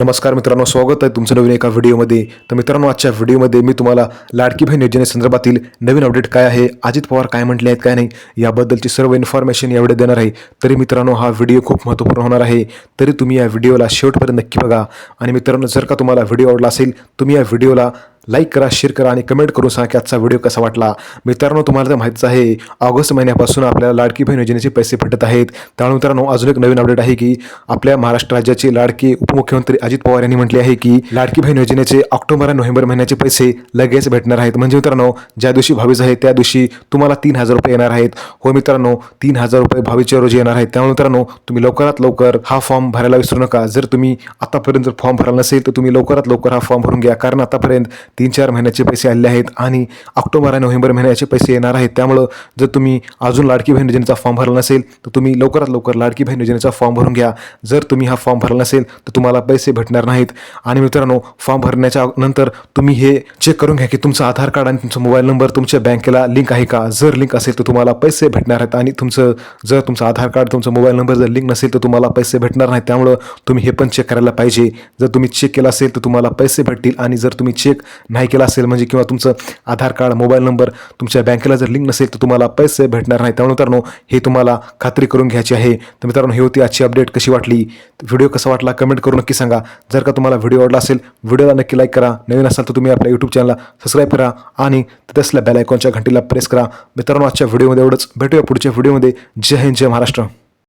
नमस्कार मित्रांनो स्वागत आहे तुमचं नवीन एका व्हिडिओमध्ये. तर मित्रांनो आजच्या व्हिडिओमध्ये मी तुम्हाला लाडकी बहीण योजनेसंदर्भातील नवीन अपडेट काय आहे अजित पवार काय म्हटले आहेत काय नाही याबद्दलची सर्व इन्फॉर्मेशन यावेळी देणार आहे. तरी मित्रांनो हा व्हिडिओ खूप महत्त्वपूर्ण होणार आहे. तरी तुम्ही या व्हिडिओला शेवटपर्यंत नक्की बघा. आणि मित्रांनो जर का तुम्हाला व्हिडिओ आवडला असेल तुम्ही या व्हिडिओला लाईक करा शेअर करा आणि कमेंट करून सांगा की आजचा व्हिडिओ कसा वाटला. मित्रांनो तुम्हाला तर माहितीच आहे ऑगस्ट महिन्यापासून आपल्याला लाडकी बहीण योजनेचे पैसे भेटत आहेत. त्यामुळे मित्रांनो अजून एक नवीन अपडेट आहे की आपल्या महाराष्ट्र राज्याचे लाडके उपमुख्यमंत्री अजित पवार यांनी म्हटले आहे की लाडकी बहीण योजनेचे ऑक्टोबर आणि नोव्हेंबर महिन्याचे पैसे लगेच भेटणार आहेत. म्हणजे मित्रांनो ज्या दिवशी भावीज आहे त्या दिवशी तुम्हाला तीन हजार रुपये येणार आहेत. हो मित्रांनो तीन हजार रुपये भावीच्या रोजी येणार आहेत. त्यामुळे मित्रांनो तुम्ही लवकरात लवकर हा फॉर्म भरायला विसरू नका. जर तुम्ही आतापर्यंत जर फॉर्म भरला नसेल तर तुम्ही लवकरात लवकर हा फॉर्म भरून घ्या. कारण आतापर्यंत तीन चार महिन्याचे पैसे आलेले आहेत आणि ऑक्टोबर आणि नोव्हेंबर महिन्याचे पैसे येणार आहेत. त्यामुळं जर तुम्ही अजून लाडकी बहीण योजनेचा फॉर्म भरला नसेल तर तुम्ही लवकरात लवकर लाडकी बहीण योजनेचा फॉर्म भरून घ्या. जर तुम्ही हा फॉर्म भरला नसेल तर तुम्हाला पैसे भेटणार नाहीत. आणि मित्रांनो फॉर्म भरण्याच्या नंतर तुम्ही हे चेक करून घ्या की तुमचं आधार कार्ड आणि तुमचा मोबाईल नंबर तुमच्या बँकेला लिंक आहे का? जर लिंक असेल तर तुम्हाला पैसे भेटणार आहेत. आणि तुमचं जर तुमचं आधार कार्ड तुमचा मोबाईल नंबर जर लिंक नसेल तर तुम्हाला पैसे भेटणार नाही त्यामुळं तुम्ही हे पण चेक करायला पाहिजे. जर तुम्ही चेक केलं असेल तर तुम्हाला पैसे भेटतील. आणि जर तुम्ही चेक नाही केला असेल म्हणजे किंवा तुमचं आधार कार्ड मोबाईल नंबर तुमच्या बँकेला जर लिंक नसेल तर तुम्हाला पैसे भेटणार नाही त्यामुळे मित्रांनो हे तुम्हाला खात्री करून घ्यायची आहे. तर मित्रांनो ही होती आजची अपडेट कशी वाटली? व्हिडिओ कसा वाटला? कमेंट करून नक्की सांगा. जर का तुम्हाला व्हिडिओ आवडला असेल व्हिडिओला नक्की लाईक करा. नवीन असाल तर तुम्ही आपल्या यूट्यूब चॅनलला सबस्क्राईब करा आणि तिथे असल्या बेल आयकॉनच्या घंटीला प्रेस करा. मित्रांनो आजच्या व्हिडिओमध्ये एवढंच. भेटूया पुढच्या व्हिडिओमध्ये जय हिंद जय महाराष्ट्र.